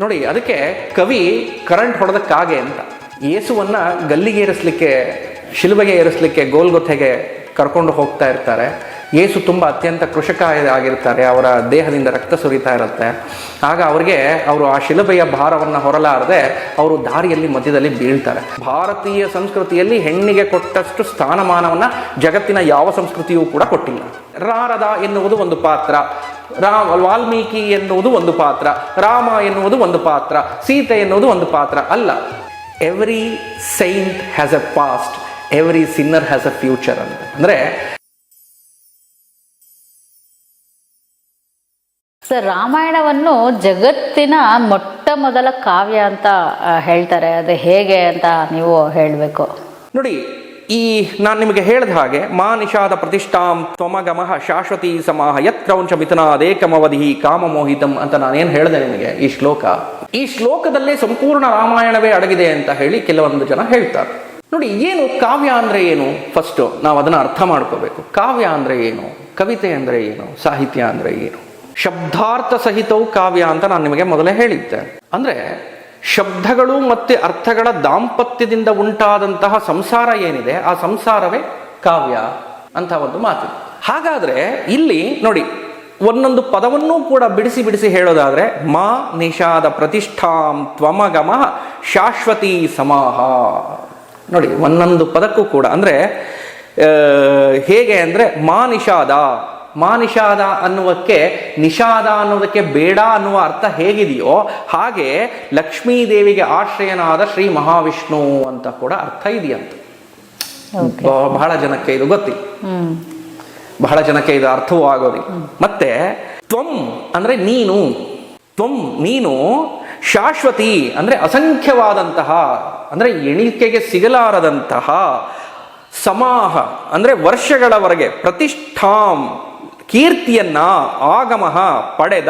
ನೋಡಿ, ಅದಕ್ಕೆ ಕವಿ ಕರೆಂಟ್ ಹೊಡೆದಕ್ಕಾಗೆ ಅಂತ. ಯೇಸುವನ್ನು ಗಲ್ಲಿಗೆ ಏರಿಸಲಿಕ್ಕೆ, ಶಿಲುಬೆಗೆ ಏರಿಸಲಿಕ್ಕೆ, ಗೋಲ್ಗೊತ್ತೆಗೆ ಕರ್ಕೊಂಡು ಹೋಗ್ತಾ ಇರ್ತಾರೆ. ಏಸು ತುಂಬ ಅತ್ಯಂತ ಕೃಷಕ ಆಗಿರ್ತಾರೆ, ಅವರ ದೇಹದಿಂದ ರಕ್ತ ಸುರಿತಾ ಇರುತ್ತೆ. ಆಗ ಅವ್ರಿಗೆ ಅವರು ಆ ಶಿಲುಬೆಯ ಭಾರವನ್ನು ಹೊರಲಾರದೆ ಅವರು ದಾರಿಯಲ್ಲಿ ಮಧ್ಯದಲ್ಲಿ ಬೀಳ್ತಾರೆ. ಭಾರತೀಯ ಸಂಸ್ಕೃತಿಯಲ್ಲಿ ಹೆಣ್ಣಿಗೆ ಕೊಟ್ಟಷ್ಟು ಸ್ಥಾನಮಾನವನ್ನು ಜಗತ್ತಿನ ಯಾವ ಸಂಸ್ಕೃತಿಯೂ ಕೂಡ ಕೊಟ್ಟಿಲ್ಲ. ರಾರದ ಎನ್ನುವುದು ಒಂದು ಪಾತ್ರ. ರಾಮ ವಾಲ್ಮೀಕಿ ಎನ್ನುವುದು ಒಂದು ಪಾತ್ರ ರಾಮ ಎನ್ನುವುದು ಒಂದು ಪಾತ್ರ ಸೀತೆ ಎನ್ನುವುದು ಒಂದು ಪಾತ್ರ ಅಲ್ಲ. Every saint has a past every sinner has a future ಅಂತ. ಅಂದ್ರೆ ಸರ್ ರಾಮಾಯಣವನ್ನು ಜಗತ್ತಿನ ಮೊಟ್ಟ ಮೊದಲ ಕಾವ್ಯ ಅಂತ ಹೇಳ್ತಾರೆ. ಅದು ಹೇಗೆ ಅಂತ ನೀವು ಹೇಳಬೇಕು. ನೋಡಿ ಈ ನಾನು ನಿಮಗೆ ಹೇಳಿದ ಹಾಗೆ, ಮಾ ನಿಷಾದ ಪ್ರತಿಷ್ಠಾಂ ತ್ವಮಗಮಃ ಶಾಶ್ವತಿ ಸಮಾಹ ಯತ್ ಕ್ರೌಂಚ ಮಿಥುನಾದೇಕಮವಧಿ ಕಾಮಮೋಹಿತಂ ಅಂತ ನಾನೇನು ಹೇಳಿದೆ ನಿಮಗೆ ಈ ಶ್ಲೋಕ. ಈ ಶ್ಲೋಕದಲ್ಲೇ ಸಂಪೂರ್ಣ ರಾಮಾಯಣವೇ ಅಡಗಿದೆ ಅಂತ ಹೇಳಿ ಕೆಲವೊಂದು ಜನ ಹೇಳ್ತಾರೆ. ನೋಡಿ, ಏನು ಕಾವ್ಯ ಅಂದ್ರೆ ಏನು? ಫಸ್ಟ್ ನಾವು ಅದನ್ನ ಅರ್ಥ ಮಾಡ್ಕೋಬೇಕು. ಕಾವ್ಯ ಅಂದ್ರೆ ಏನು? ಕವಿತೆ ಅಂದ್ರೆ ಏನು? ಸಾಹಿತ್ಯ ಅಂದ್ರೆ ಏನು? ಶಬ್ದಾರ್ಥ ಸಹಿತವು ಕಾವ್ಯ ಅಂತ ನಾನು ನಿಮಗೆ ಮೊದಲೇ ಹೇಳಿದ್ದೆ. ಅಂದ್ರೆ ಶಬ್ದಗಳು ಮತ್ತೆ ಅರ್ಥಗಳ ದಾಂಪತ್ಯದಿಂದ ಉಂಟಾದಂತಹ ಸಂಸಾರ ಏನಿದೆ, ಆ ಸಂಸಾರವೇ ಕಾವ್ಯ ಅಂತ ಒಂದು ಮಾತು. ಹಾಗಾದ್ರೆ ಇಲ್ಲಿ ನೋಡಿ, ಒಂದೊಂದು ಪದವನ್ನೂ ಕೂಡ ಬಿಡಿಸಿ ಬಿಡಿಸಿ ಹೇಳೋದಾದ್ರೆ, ಮಾ ನಿಷಾದ ಪ್ರತಿಷ್ಠಾಂ ತ್ವಮಗಮ ಶಾಶ್ವತಿ ಸಮಾಹ. ನೋಡಿ, ಒಂದೊಂದು ಪದಕ್ಕೂ ಕೂಡ, ಅಂದ್ರೆ ಹೇಗೆ ಅಂದ್ರೆ ಮಾ ನಿಷಾದ ಮಾ ನಿಷಾದ ಅನ್ನುವಕ್ಕೆ ನಿಷಾದ ಅನ್ನೋದಕ್ಕೆ ಬೇಡ ಅನ್ನುವ ಅರ್ಥ ಹೇಗಿದೆಯೋ ಹಾಗೆ ಲಕ್ಷ್ಮೀ ದೇವಿಗೆ ಆಶ್ರಯನಾದ ಶ್ರೀ ಮಹಾವಿಷ್ಣು ಅಂತ ಕೂಡ ಅರ್ಥ ಇದೆಯಂತ. ಬಹಳ ಜನಕ್ಕೆ ಇದು ಗೊತ್ತಿ. ಬಹಳ ಜನಕ್ಕೆ ಇದು ಅರ್ಥವೂ ಆಗೋದಿಲ್ಲ. ಮತ್ತೆ ತ್ವಂ ಅಂದ್ರೆ ನೀನು. ತ್ವಂ ನೀನು ಶಾಶ್ವತಿ ಅಂದ್ರೆ ಅಸಂಖ್ಯವಾದಂತಹ ಅಂದ್ರೆ ಎಣಿಕೆಗೆ ಸಿಗಲಾರದಂತಹ ಸಮಾಹ ಅಂದ್ರೆ ವರ್ಷಗಳವರೆಗೆ ಪ್ರತಿಷ್ಠಾಂ ಕೀರ್ತಿಯನ್ನ ಆಗಮಃ ಪಡೆದ.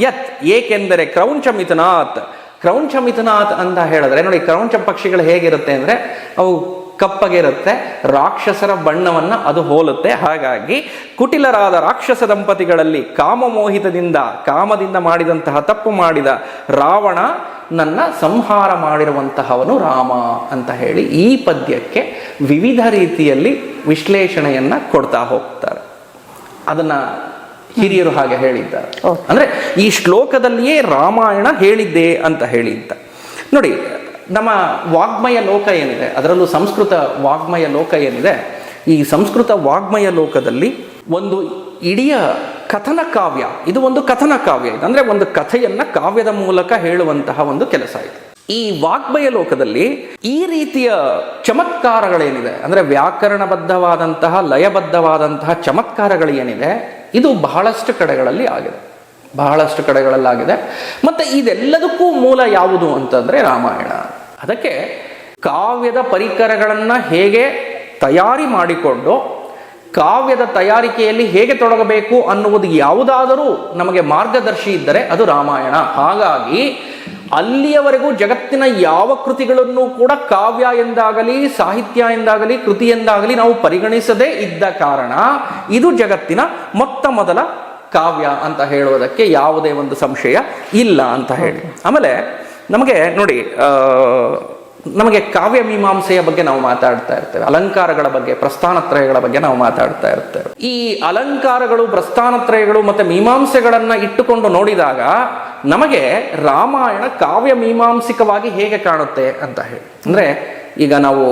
ಯತ್ ಏಕೆಂದರೆ ಕ್ರೌಂಚ ಮಿಥುನಾತ್ ಕ್ರೌಂಚ ಮಿಥುನಾತ್ ಅಂತ ಹೇಳಿದ್ರೆ, ನೋಡಿ ಕ್ರೌಂಚ ಪಕ್ಷಿಗಳು ಹೇಗಿರುತ್ತೆ ಅಂದ್ರೆ, ಅವು ಕಪ್ಪಗಿರುತ್ತೆ, ರಾಕ್ಷಸರ ಬಣ್ಣವನ್ನ ಅದು ಹೋಲುತ್ತೆ. ಹಾಗಾಗಿ ಕುಟಿಲರಾದ ರಾಕ್ಷಸ ದಂಪತಿಗಳಲ್ಲಿ ಕಾಮಮೋಹಿತದಿಂದ, ಕಾಮದಿಂದ ಮಾಡಿದಂತಹ ತಪ್ಪು ಮಾಡಿದ ರಾವಣ ನನ್ನ ಸಂಹಾರ ಮಾಡಿರುವಂತಹವನು ರಾಮ ಅಂತ ಹೇಳಿ ಈ ಪದ್ಯಕ್ಕೆ ವಿವಿಧ ರೀತಿಯಲ್ಲಿ ವಿಶ್ಲೇಷಣೆಯನ್ನ ಕೊಡ್ತಾ ಹೋಗ್ತಾರೆ. ಅದನ್ನ ಹಿರಿಯರು ಹಾಗೆ ಹೇಳಿದ್ದಾರೆ. ಅಂದ್ರೆ ಈ ಶ್ಲೋಕದಲ್ಲಿಯೇ ರಾಮಾಯಣ ಹೇಳಿದ್ದೆ ಅಂತ ಹೇಳಿದ್ದ. ನೋಡಿ ನಮ್ಮ ವಾಗ್ಮಯ ಲೋಕ ಏನಿದೆ ಅದರಲ್ಲೂ ಸಂಸ್ಕೃತ ವಾಗ್ಮಯ ಲೋಕ ಏನಿದೆ ಈ ಸಂಸ್ಕೃತ ವಾಗ್ಮಯ ಲೋಕದಲ್ಲಿ ಒಂದು ಇಡಿಯ ಕಥನ ಕಾವ್ಯ ಇದು ಒಂದು ಕಥನ ಕಾವ್ಯ ಇದೆ. ಅಂದ್ರೆ ಒಂದು ಕಥೆಯನ್ನ ಕಾವ್ಯದ ಮೂಲಕ ಹೇಳುವಂತಹ ಒಂದು ಕೆಲಸ ಇದು. ಈ ವಾಗ್ಮಯ ಲೋಕದಲ್ಲಿ ಈ ರೀತಿಯ ಚಮತ್ಕಾರಗಳೇನಿದೆ? ಅಂದ್ರೆ ವ್ಯಾಕರಣಬದ್ಧವಾದಂತಹ, ಲಯಬದ್ಧವಾದಂತಹ ಚಮತ್ಕಾರಗಳು ಏನಿದೆ ಇದು ಬಹಳಷ್ಟು ಕಡೆಗಳಲ್ಲಿ ಆಗಿದೆ. ಬಹಳಷ್ಟು ಕಡೆಗಳಲ್ಲಾಗಿದೆ. ಮತ್ತೆ ಇದೆಲ್ಲದಕ್ಕೂ ಮೂಲ ಯಾವುದು ಅಂತಂದ್ರೆ ರಾಮಾಯಣ. ಅದಕ್ಕೆ ಕಾವ್ಯದ ಪರಿಕರಗಳನ್ನು ಹೇಗೆ ತಯಾರಿ ಮಾಡಿಕೊಂಡು, ಕಾವ್ಯದ ತಯಾರಿಕೆಯಲ್ಲಿ ಹೇಗೆ ತೊಡಗಬೇಕು ಅನ್ನುವುದು ಯಾವುದಾದರೂ ನಮಗೆ ಮಾರ್ಗದರ್ಶಿ ಇದ್ದರೆ ಅದು ರಾಮಾಯಣ. ಹಾಗಾಗಿ ಅಲ್ಲಿಯವರೆಗೂ ಜಗತ್ತಿನ ಯಾವ ಕೃತಿಗಳನ್ನು ಕೂಡ ಕಾವ್ಯ ಎಂದಾಗಲಿ, ಸಾಹಿತ್ಯ ಎಂದಾಗಲಿ, ಕೃತಿ ಎಂದಾಗಲಿ ನಾವು ಪರಿಗಣಿಸದೇ ಇದ್ದ ಕಾರಣ ಇದು ಜಗತ್ತಿನ ಮೊತ್ತ ಮೊದಲ ಕಾವ್ಯ ಅಂತ ಹೇಳುವುದಕ್ಕೆ ಯಾವುದೇ ಒಂದು ಸಂಶಯ ಇಲ್ಲ ಅಂತ ಹೇಳಿ. ಆಮೇಲೆ ನಮಗೆ ನೋಡಿ ನಮಗೆ ಕಾವ್ಯ ಮೀಮಾಂಸೆಯ ಬಗ್ಗೆ ನಾವು ಮಾತಾಡ್ತಾ ಇರ್ತೇವೆ. ಅಲಂಕಾರಗಳ ಬಗ್ಗೆ ಪ್ರಸ್ಥಾನತ್ರಯಗಳ ಬಗ್ಗೆ ನಾವು ಮಾತಾಡ್ತಾ ಇರ್ತೇವೆ. ಈ ಅಲಂಕಾರಗಳು ಪ್ರಸ್ಥಾನತ್ರಯಗಳು ಮತ್ತೆ ಮೀಮಾಂಸೆಗಳನ್ನ ಇಟ್ಟುಕೊಂಡು ನೋಡಿದಾಗ ನಮಗೆ ರಾಮಾಯಣ ಕಾವ್ಯ ಮೀಮಾಂಸಿಕವಾಗಿ ಹೇಗೆ ಕಾಣುತ್ತೆ ಅಂತ ಹೇಳಿ. ಅಂದ್ರೆ ಈಗ ನಾವು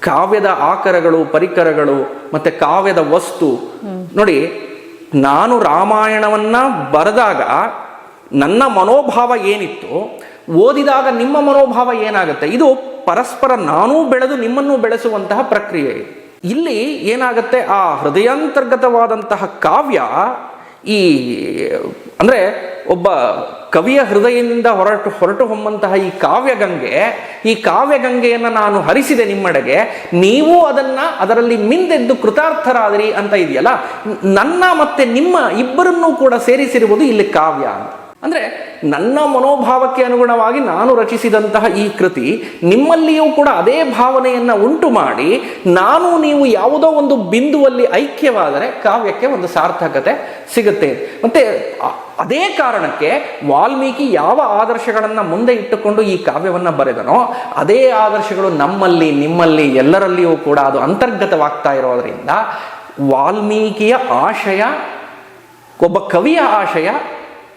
ಕಾವ್ಯದ ಆಕರಗಳು, ಪರಿಕರಗಳು ಮತ್ತೆ ಕಾವ್ಯದ ವಸ್ತು ನೋಡಿ, ನಾನು ರಾಮಾಯಣವನ್ನ ಬರೆದಾಗ ನನ್ನ ಮನೋಭಾವ ಏನಿತ್ತು ಓದಿದಾಗ ನಿಮ್ಮ ಮನೋಭಾವ ಏನಾಗುತ್ತೆ? ಇದು ಪರಸ್ಪರ ನಾನೂ ಬೆಳೆದು ನಿಮ್ಮನ್ನು ಬೆಳೆಸುವಂತಹ ಪ್ರಕ್ರಿಯೆ. ಇಲ್ಲಿ ಏನಾಗುತ್ತೆ? ಆ ಹೃದಯಾಂತರ್ಗತವಾದಂತಹ ಕಾವ್ಯ ಈ, ಅಂದ್ರೆ ಒಬ್ಬ ಕವಿಯ ಹೃದಯದಿಂದ ಹೊರಟು ಹೊರಟು ಹೊಮ್ಮಂತಹ ಈ ಕಾವ್ಯಗಂಗೆ ಈ ಕಾವ್ಯಗಂಗೆಯನ್ನು ನಾನು ಹರಿಸಿದೆ ನಿಮ್ಮಡೆಗೆ, ನೀವು ಅದನ್ನ ಅದರಲ್ಲಿ ಮಿಂದೆದ್ದು ಕೃತಾರ್ಥರಾದಿರಿ ಅಂತ ಇದೆಯಲ್ಲ? ನನ್ನ ಮತ್ತೆ ನಿಮ್ಮ ಇಬ್ಬರನ್ನೂ ಕೂಡ ಸೇರಿಸಿರುವುದು ಇಲ್ಲಿ ಕಾವ್ಯ ಅಂದ್ರೆ ನನ್ನ ಮನೋಭಾವಕ್ಕೆ ಅನುಗುಣವಾಗಿ ನಾನು ರಚಿಸಿದಂತಹ ಈ ಕೃತಿ ನಿಮ್ಮಲ್ಲಿಯೂ ಕೂಡ ಅದೇ ಭಾವನೆಯನ್ನು ಉಂಟು ಮಾಡಿ ನಾನು ನೀವು ಯಾವುದೋ ಒಂದು ಬಿಂದುವಲ್ಲಿ ಐಕ್ಯವಾದರೆ ಕಾವ್ಯಕ್ಕೆ ಒಂದು ಸಾರ್ಥಕತೆ ಸಿಗುತ್ತೆ. ಮತ್ತೆ ಅದೇ ಕಾರಣಕ್ಕೆ ವಾಲ್ಮೀಕಿ ಯಾವ ಆದರ್ಶಗಳನ್ನು ಮುಂದೆ ಇಟ್ಟುಕೊಂಡು ಈ ಕಾವ್ಯವನ್ನು ಬರೆದನೋ ಅದೇ ಆದರ್ಶಗಳು ನಮ್ಮಲ್ಲಿ, ನಿಮ್ಮಲ್ಲಿ, ಎಲ್ಲರಲ್ಲಿಯೂ ಕೂಡ ಅದು ಅಂತರ್ಗತವಾಗ್ತಾ ಇರೋದರಿಂದ ವಾಲ್ಮೀಕಿಯ ಆಶಯ, ಒಬ್ಬ ಕವಿಯ ಆಶಯ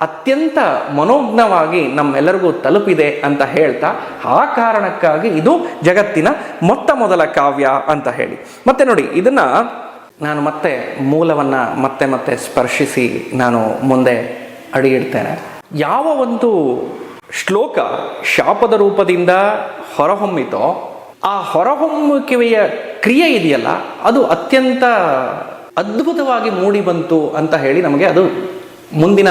ಅತ್ಯಂತ ಮನೋಜ್ಞವಾಗಿ ನಮ್ಮೆಲ್ಲರಿಗೂ ತಲುಪಿದೆ ಅಂತ ಹೇಳ್ತಾ, ಆ ಕಾರಣಕ್ಕಾಗಿ ಇದು ಜಗತ್ತಿನ ಮೊತ್ತ ಮೊದಲ ಕಾವ್ಯ ಅಂತ ಹೇಳಿ. ಮತ್ತೆ ನೋಡಿ, ಇದನ್ನ ನಾನು ಮತ್ತೆ ಮೂಲವನ್ನ ಮತ್ತೆ ಮತ್ತೆ ಸ್ಪರ್ಶಿಸಿ ನಾನು ಮುಂದೆ ಅಡಿಯಿಡ್ತೇನೆ. ಯಾವ ಒಂದು ಶ್ಲೋಕ ಶಾಪದ ರೂಪದಿಂದ ಹೊರಹೊಮ್ಮಿತೋ, ಆ ಹೊರಹೊಮ್ಮುವಿಕೆಯ ಕ್ರಿಯೆ ಇದೆಯಲ್ಲ, ಅದು ಅತ್ಯಂತ ಅದ್ಭುತವಾಗಿ ಮೂಡಿ ಬಂತು ಅಂತ ಹೇಳಿ ನಮಗೆ ಅದು ಮುಂದಿನ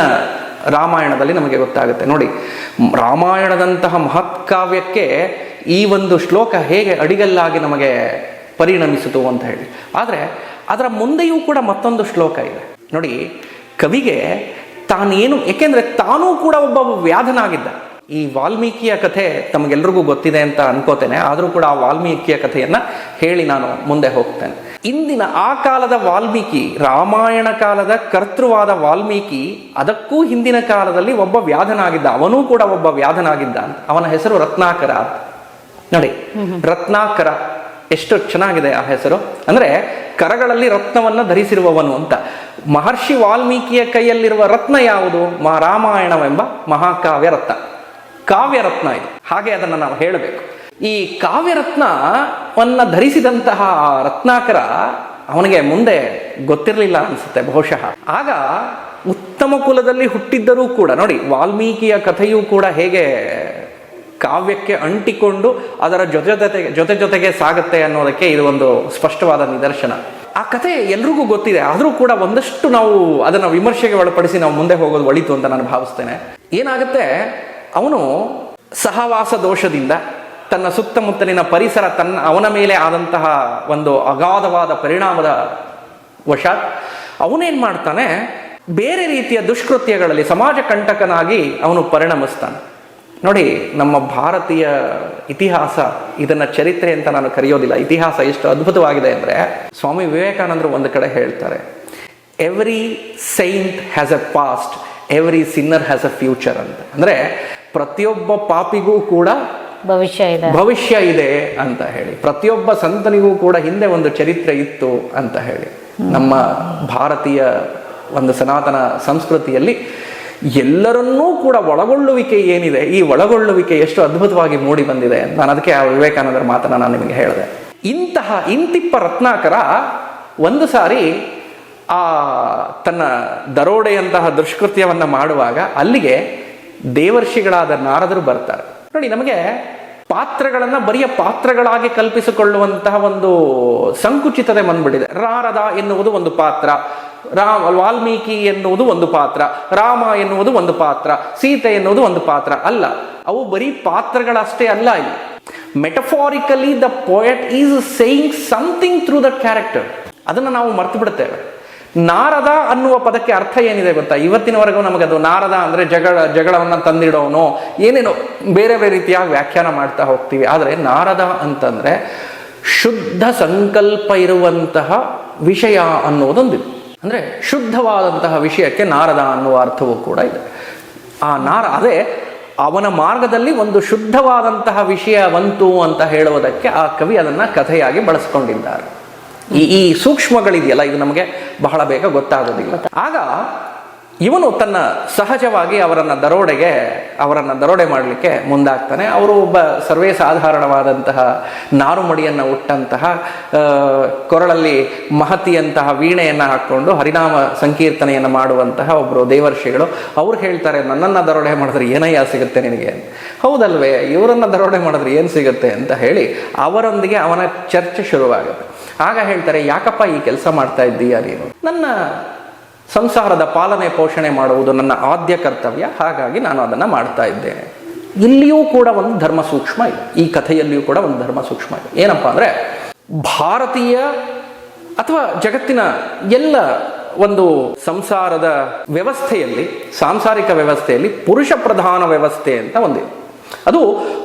ರಾಮಾಯಣದಲ್ಲಿ ನಮಗೆ ಗೊತ್ತಾಗುತ್ತೆ. ನೋಡಿ, ರಾಮಾಯಣದಂತಹ ಮಹತ್ಕಾವ್ಯಕ್ಕೆ ಈ ಒಂದು ಶ್ಲೋಕ ಹೇಗೆ ಅಡಿಗಲ್ಲಾಗಿ ನಮಗೆ ಪರಿಣಮಿಸಿತು ಅಂತ ಹೇಳಿ. ಆದರೆ, ಅದರ ಮುಂದೆಯೂ ಕೂಡ ಮತ್ತೊಂದು ಶ್ಲೋಕ ಇದೆ. ನೋಡಿ, ಕವಿಗೆ ತಾನೇನು, ಏಕೆಂದ್ರೆ ತಾನೂ ಕೂಡ ಒಬ್ಬ ವ್ಯಾಧನಾಗಿದ್ದ. ಈ ವಾಲ್ಮೀಕಿಯ ಕಥೆ ತಮಗೆಲ್ರಿಗೂ ಗೊತ್ತಿದೆ ಅಂತ ಅನ್ಕೋತೇನೆ, ಆದರೂ ಕೂಡ ಆ ವಾಲ್ಮೀಕಿಯ ಕಥೆಯನ್ನ ಹೇಳಿ ನಾನು ಮುಂದೆ ಹೋಗ್ತೇನೆ. ಇಂದಿನ ಆ ಕಾಲದ ವಾಲ್ಮೀಕಿ, ರಾಮಾಯಣ ಕಾಲದ ಕರ್ತೃವಾದ ವಾಲ್ಮೀಕಿ, ಅದಕ್ಕೂ ಹಿಂದಿನ ಕಾಲದಲ್ಲಿ ಒಬ್ಬ ವ್ಯಾಧನಾಗಿದ್ದ, ಅವನೂ ಕೂಡ ಒಬ್ಬ ವ್ಯಾಧನಾಗಿದ್ದ ಅಂತ. ಅವನ ಹೆಸರು ರತ್ನಾಕರ. ನೋಡಿ, ರತ್ನಾಕರ ಎಷ್ಟು ಚೆನ್ನಾಗಿದೆ ಆ ಹೆಸರು. ಅಂದ್ರೆ ಕರಗಳಲ್ಲಿ ರತ್ನವನ್ನು ಧರಿಸಿರುವವನು ಅಂತ. ಮಹರ್ಷಿ ವಾಲ್ಮೀಕಿಯ ಕೈಯಲ್ಲಿರುವ ರತ್ನ ಯಾವುದು? ರಾಮಾಯಣವೆಂಬ ಮಹಾಕಾವ್ಯ ರತ್ನ. ಕಾವ್ಯರತ್ನ ಇದು. ಹಾಗೆ ಅದನ್ನು ನಾವು ಹೇಳಬೇಕು. ಈ ಕಾವ್ಯರತ್ನವನ್ನು ಧರಿಸಿದಂತಹ ರತ್ನಾಕರ ಅವನಿಗೆ ಮುಂದೆ ಗೊತ್ತಿರಲಿಲ್ಲ ಅನ್ಸುತ್ತೆ ಬಹುಶಃ. ಆಗ ಉತ್ತಮ ಕುಲದಲ್ಲಿ ಹುಟ್ಟಿದ್ದರೂ ಕೂಡ, ನೋಡಿ, ವಾಲ್ಮೀಕಿಯ ಕಥೆಯೂ ಕೂಡ ಹೇಗೆ ಕಾವ್ಯಕ್ಕೆ ಅಂಟಿಕೊಂಡು ಅದರ ಜೊತೆ ಜೊತೆಗೆ ಜೊತೆ ಜೊತೆಗೆ ಸಾಗುತ್ತೆ ಅನ್ನೋದಕ್ಕೆ ಇದು ಒಂದು ಸ್ಪಷ್ಟವಾದ ನಿದರ್ಶನ. ಆ ಕಥೆ ಎಲ್ರಿಗೂ ಗೊತ್ತಿದೆ, ಆದರೂ ಕೂಡ ಒಂದಷ್ಟು ನಾವು ಅದನ್ನು ವಿಮರ್ಶೆಗೆ ಒಳಪಡಿಸಿ ನಾವು ಮುಂದೆ ಹೋಗೋದು ಒಳಿತು ಅಂತ ನಾನು ಭಾವಿಸ್ತೇನೆ. ಏನಾಗುತ್ತೆ? ಅವನು ಸಹವಾಸ ದೋಷದಿಂದ ತನ್ನ ಸುತ್ತಮುತ್ತಲಿನ ಪರಿಸರ ತನ್ನ ಅವನ ಮೇಲೆ ಆದಂತಹ ಒಂದು ಅಗಾಧವಾದ ಪರಿಣಾಮದ ವಶಾತ್ ಅವನೇನ್ ಮಾಡ್ತಾನೆ? ಬೇರೆ ರೀತಿಯ ದುಷ್ಕೃತ್ಯಗಳಲ್ಲಿ ಸಮಾಜ ಕಂಟಕನಾಗಿ ಅವನು ಪರಿಣಮಿಸ್ತಾನೆ. ನೋಡಿ, ನಮ್ಮ ಭಾರತೀಯ ಇತಿಹಾಸ, ಇದನ್ನ ಚರಿತ್ರೆ ಅಂತ ನಾನು ಕರೆಯೋದಿಲ್ಲ. ಇತಿಹಾಸ ಎಷ್ಟು ಅದ್ಭುತವಾಗಿದೆ ಅಂದ್ರೆ ಸ್ವಾಮಿ ವಿವೇಕಾನಂದರು ಒಂದು ಕಡೆ ಹೇಳ್ತಾರೆ every saint has a past every sinner has a future ಅಂತ. ಅಂದ್ರೆ ಪ್ರತಿಯೊಬ್ಬ ಪಾಪಿಗೂ ಕೂಡ ಭವಿಷ್ಯ ಇದೆ. ಭವಿಷ್ಯ ಇದೆ ಅಂತ ಹೇಳಿ. ಪ್ರತಿಯೊಬ್ಬ ಸಂತನಿಗೂ ಕೂಡ ಹಿಂದೆ ಒಂದು ಚರಿತ್ರೆ ಇತ್ತು ಅಂತ ಹೇಳಿ. ನಮ್ಮ ಭಾರತೀಯ ಒಂದು ಸನಾತನ ಸಂಸ್ಕೃತಿಯಲ್ಲಿ ಎಲ್ಲರನ್ನೂ ಕೂಡ ಒಳಗೊಳ್ಳುವಿಕೆ ಏನಿದೆ ಈ ಒಳಗೊಳ್ಳುವಿಕೆ ಎಷ್ಟು ಅದ್ಭುತವಾಗಿ ಮೂಡಿ ಬಂದಿದೆ ನಾನು ಅದಕ್ಕೆ ಆ ವಿವೇಕಾನಂದರ ಮಾತನ್ನ ನಾನು ನಿಮಗೆ ಹೇಳಿದೆ. ಇಂತಹ ಇಂತಿಪ್ಪ ರತ್ನಾಕರ ಒಂದು ಸಾರಿ ಆ ತನ್ನ ದರೋಡೆಯಂತಹ ದುಷ್ಕೃತ್ಯವನ್ನು ಮಾಡುವಾಗ ಅಲ್ಲಿಗೆ ದೇವರ್ಷಿಗಳಾದ ನಾರದರು ಬರ್ತಾರೆ. ನೋಡಿ, ನಮಗೆ ಪಾತ್ರಗಳನ್ನ ಬರಿಯ ಪಾತ್ರಗಳಾಗಿ ಕಲ್ಪಿಸಿಕೊಳ್ಳುವಂತಹ ಒಂದು ಸಂಕುಚಿತತೆ ಬಂದ್ಬಿಟ್ಟಿದೆ. ರಾರದ ಎನ್ನುವುದು ಒಂದು ಪಾತ್ರ, ರಾ, ವಾಲ್ಮೀಕಿ ಎನ್ನುವುದು ಒಂದು ಪಾತ್ರ, ರಾಮ ಎನ್ನುವುದು ಒಂದು ಪಾತ್ರ, ಸೀತೆ ಎನ್ನುವುದು ಒಂದು ಪಾತ್ರ ಅಲ್ಲ, ಅವು ಬರೀ ಪಾತ್ರಗಳಷ್ಟೇ ಅಲ್ಲ ಇಲ್ಲಿ. Metaphorically the poet is saying something through the character ಅದನ್ನು ನಾವು ಮರ್ತು ಬಿಡುತ್ತೇವೆ. ನಾರದ ಅನ್ನುವ ಪದಕ್ಕೆ ಅರ್ಥ ಏನಿದೆ ಗೊತ್ತಾ? ಇವತ್ತಿನವರೆಗೂ ನಮಗದು ನಾರದ ಅಂದ್ರೆ ಜಗಳ, ಜಗಳವನ್ನು ತಂದಿಡೋನು. ಏನೇನೋ ಬೇರೆ ಬೇರೆ ರೀತಿಯಾಗಿ ವ್ಯಾಖ್ಯಾನ ಮಾಡ್ತಾ ಹೋಗ್ತೀವಿ. ಆದರೆ ನಾರದ ಅಂತಂದ್ರೆ ಶುದ್ಧ ಸಂಕಲ್ಪ ಇರುವಂತಹ ವಿಷಯ ಅನ್ನೋದೊಂದಿದೆ. ಅಂದ್ರೆ ಶುದ್ಧವಾದಂತಹ ವಿಷಯಕ್ಕೆ ನಾರದ ಅನ್ನುವ ಅರ್ಥವೂ ಕೂಡ ಇದೆ. ಆ ನಾರ, ಅದೇ ಅವನ ಮಾರ್ಗದಲ್ಲಿ ಒಂದು ಶುದ್ಧವಾದಂತಹ ವಿಷಯ ಬಂತು ಅಂತ ಹೇಳುವುದಕ್ಕೆ ಆ ಕವಿ ಅದನ್ನ ಕಥೆಯಾಗಿ ಬಳಸ್ಕೊಂಡಿದ್ದಾರೆ. ಈ ಈ ಸೂಕ್ಷ್ಮಗಳಿದೆಯಲ್ಲ, ಇದು ನಮಗೆ ಬಹಳ ಬೇಗ ಗೊತ್ತಾಗೋದಿಲ್ಲ ಆಗ ಇವನು ತನ್ನ ಸಹಜವಾಗಿ ಅವರನ್ನ ದರೋಡೆಗೆ, ಅವರನ್ನ ದರೋಡೆ ಮಾಡಲಿಕ್ಕೆ ಮುಂದಾಗ್ತಾನೆ. ಅವರು ಒಬ್ಬ ಸರ್ವೇ ಸಾಧಾರಣವಾದಂತಹ ನಾರುಮಡಿಯನ್ನು ಉಟ್ಟಂತಹ ಕೊರಳಲ್ಲಿ ಮಹತಿಯಂತಹ ವೀಣೆಯನ್ನು ಹಾಕ್ಕೊಂಡು ಹರಿನಾಮ ಸಂಕೀರ್ತನೆಯನ್ನು ಮಾಡುವಂತಹ ಒಬ್ಬರು ದೇವರ್ಷಿಗಳು. ಅವ್ರು ಹೇಳ್ತಾರೆ, ನನ್ನನ್ನು ದರೋಡೆ ಮಾಡಿದ್ರೆ ಏನಯ್ಯ ಸಿಗುತ್ತೆ ನಿನಗೆ? ಹೌದಲ್ವೇ, ಇವರನ್ನು ದರೋಡೆ ಮಾಡಿದ್ರೆ ಏನು ಸಿಗುತ್ತೆ? ಅಂತ ಹೇಳಿ ಅವರೊಂದಿಗೆ ಅವನ ಚರ್ಚೆ ಶುರುವಾಗುತ್ತೆ. ಆಗ ಹೇಳ್ತಾರೆ, ಯಾಕಪ್ಪ ಈ ಕೆಲಸ ಮಾಡ್ತಾ ಇದ್ದೀಯಾ ನೀನು? ನನ್ನ ಸಂಸಾರದ ಪಾಲನೆ ಪೋಷಣೆ ಮಾಡುವುದು ನನ್ನ ಆದ್ಯ ಕರ್ತವ್ಯ, ಹಾಗಾಗಿ ನಾನು ಅದನ್ನು ಮಾಡ್ತಾ ಇದ್ದೇನೆ. ಇಲ್ಲಿಯೂ ಕೂಡ ಒಂದು ಧರ್ಮ ಸೂಕ್ಷ್ಮ ಇದೆ. ಈ ಕಥೆಯಲ್ಲಿಯೂ ಕೂಡ ಒಂದು ಧರ್ಮ ಸೂಕ್ಷ್ಮ ಇದೆ. ಏನಪ್ಪಾ ಅಂದ್ರೆ, ಭಾರತೀಯ ಅಥವಾ ಜಗತ್ತಿನ ಎಲ್ಲ ಒಂದು ಸಂಸಾರದ ವ್ಯವಸ್ಥೆಯಲ್ಲಿ, ಸಾಂಸಾರಿಕ ವ್ಯವಸ್ಥೆಯಲ್ಲಿ ಪುರುಷ ಪ್ರಧಾನ ವ್ಯವಸ್ಥೆ ಅಂತ ಒಂದಿದೆ. ಅದು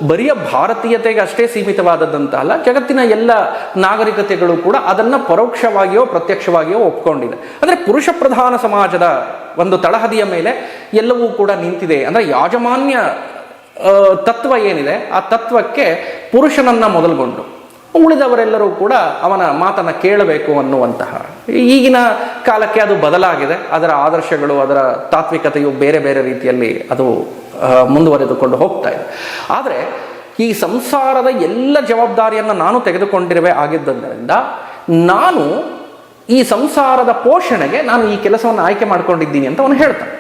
ಬರಿಯ ಭಾರತೀಯತೆಗೆ ಅಷ್ಟೇ ಸೀಮಿತವಾದದ್ದಂತ ಅಲ್ಲ, ಜಗತ್ತಿನ ಎಲ್ಲ ನಾಗರಿಕತೆಗಳು ಕೂಡ ಅದನ್ನ ಪರೋಕ್ಷವಾಗಿಯೋ ಪ್ರತ್ಯಕ್ಷವಾಗಿಯೋ ಒಪ್ಕೊಂಡಿದೆ. ಅಂದ್ರೆ ಪುರುಷ ಪ್ರಧಾನ ಸಮಾಜದ ಒಂದು ತಳಹದಿಯ ಮೇಲೆ ಎಲ್ಲವೂ ಕೂಡ ನಿಂತಿದೆ. ಅಂದರೆ ಯಾಜಮಾನ್ಯ ತತ್ವ ಏನಿದೆ, ಆ ತತ್ವಕ್ಕೆ ಪುರುಷನನ್ನ ಮೊದಲುಗೊಂಡು. ಉಳಿದವರೆಲ್ಲರೂ ಕೂಡ ಅವನ ಮಾತನ್ನು ಕೇಳಬೇಕು ಅನ್ನುವಂತಹ. ಈಗಿನ ಕಾಲಕ್ಕೆ ಅದು ಬದಲಾಗಿದೆ. ಅದರ ಆದರ್ಶಗಳು ಅದರ ತಾತ್ವಿಕತೆಯು ಬೇರೆ ಬೇರೆ ರೀತಿಯಲ್ಲಿ ಅದು ಮುಂದುವರೆದುಕೊಂಡು ಹೋಗ್ತಾ ಇದೆ. ಆದರೆ ಈ ಸಂಸಾರದ ಎಲ್ಲ ಜವಾಬ್ದಾರಿಯನ್ನು ನಾನು ತೆಗೆದುಕೊಂಡಿರುವೆ ಆಗಿದ್ದರಿಂದ ನಾನು ಈ ಸಂಸಾರದ ಪೋಷಣೆಗೆ ನಾನು ಈ ಕೆಲಸವನ್ನು ಆಯ್ಕೆ ಮಾಡ್ಕೊಂಡಿದ್ದೀನಿ ಅಂತ ಅವನು ಹೇಳ್ತಾನೆ.